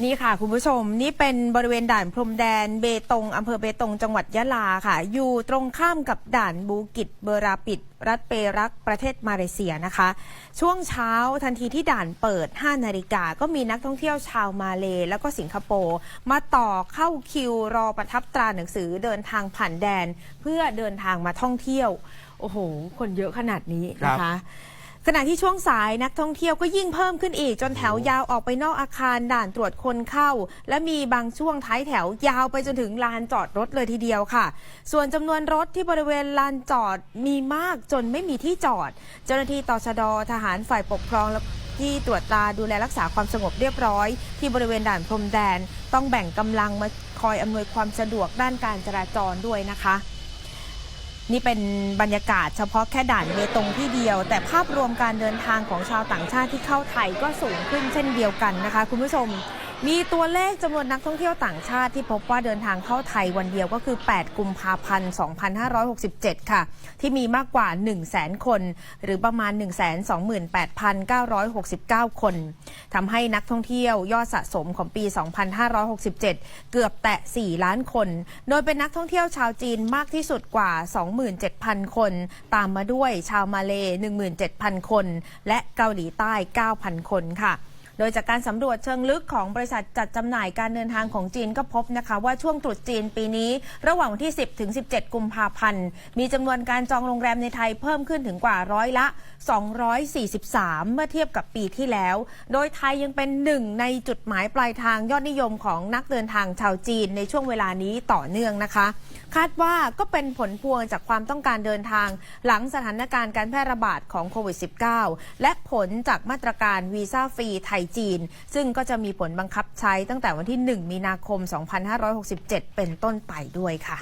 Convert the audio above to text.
นี่ค่ะ คุณผู้ชมนี่เป็นบริเวณด่านพรมแดนเบตงอำเภอเบตงจังหวัดยะลาค่ะ อยู่ตรงข้ามกับด่านบูกิตเบราปิด รัฐเปรักประเทศมาเลเซียนะคะ ช่วงเช้าทันทีที่ด่านเปิด 5 นาฬิกาก็มีนักท่องเที่ยวชาวมาเลแล้วก็สิงคโปร์มาต่อเข้าคิวรอประทับตราหนังสือเดินทางผ่านแดน เพื่อเดินทางมาท่องเที่ยว โอ้โห คนเยอะขนาดนี้นะคะ ขณะที่ช่วงสายนักท่องเที่ยวก็ยิ่งเพิ่มขึ้นอีก จนแถวยาวออกไปนอกอาคารด่านตรวจคนเข้า และมีบางช่วงท้ายแถวยาวไปจนถึงลานจอดรถเลยทีเดียวค่ะ ส่วนจำนวนรถที่บริเวณลานจอดมีมากจนไม่มีที่จอด เจ้าหน้าที่ตชดทหารฝ่ายปกครองและที่ตรวจตราดูแลรักษาความสงบเรียบร้อย ที่บริเวณด่านพรมแดน ต้องแบ่งกำลังมาคอยอำนวยความสะดวกด้านการจราจรด้วยนะคะ นี่เป็นบรรยากาศเฉพาะแค่ด่านเบตงที่เดียว แต่ภาพรวมการเดินทางของชาวต่างชาติที่เข้าไทยก็สูงขึ้นเช่นเดียวกันนะคะ คุณผู้ชม มีตัวเลขจำนวนนักท่องเที่ยวต่างชาติที่พบว่าเดินทางเข้าไทยวันเดียวก็คือ 8 กุมภาพันธ์ 2567 ค่ะ ที่มีมากกว่า 1 0 0 0 0แสนคน หรือประมาณ 128,969 คน ทำให้นักท่องเที่ยวยอดสะสมของปี 2567 เกือบแตะ 4 ล้านคน โดยเป็นนักท่องเที่ยวชาวจีนมากที่สุดกว่า 27,000 คน ตามมาด้วยชาวมาเล 17,000 คน และเกาหลีใต้ 9,000 คนค่ะ โดยจากการสำรวจเชิงลึกของบริษัทจัดจำหน่ายการเดินทางของจีนก็พบนะคะ ว่าช่วงตรุษจีนปีนี้ ระหว่างวันที่ 10 ถึง 17 กุมภาพันธ์ มีจำนวนการจองโรงแรมในไทยเพิ่มขึ้นถึงกว่าร้อยละ 243 เมื่อเทียบกับปีที่แล้ว โดยไทยยังเป็นหนึ่งในจุดหมายปลายทางยอดนิยมของนักเดินทางชาวจีนในช่วงเวลานี้ต่อเนื่องนะคะ คาดว่าก็เป็นผลพวงจากความต้องการเดินทาง หลังสถานการณ์การแพร่ระบาดของโควิด -19 และผลจากมาตรการวีซ่าฟรีไทยจีน ซึ่งก็จะมีผลบังคับใช้ตั้งแต่วันที่ 1 มีนาคม 2567 เป็นต้นไปด้วยค่ะ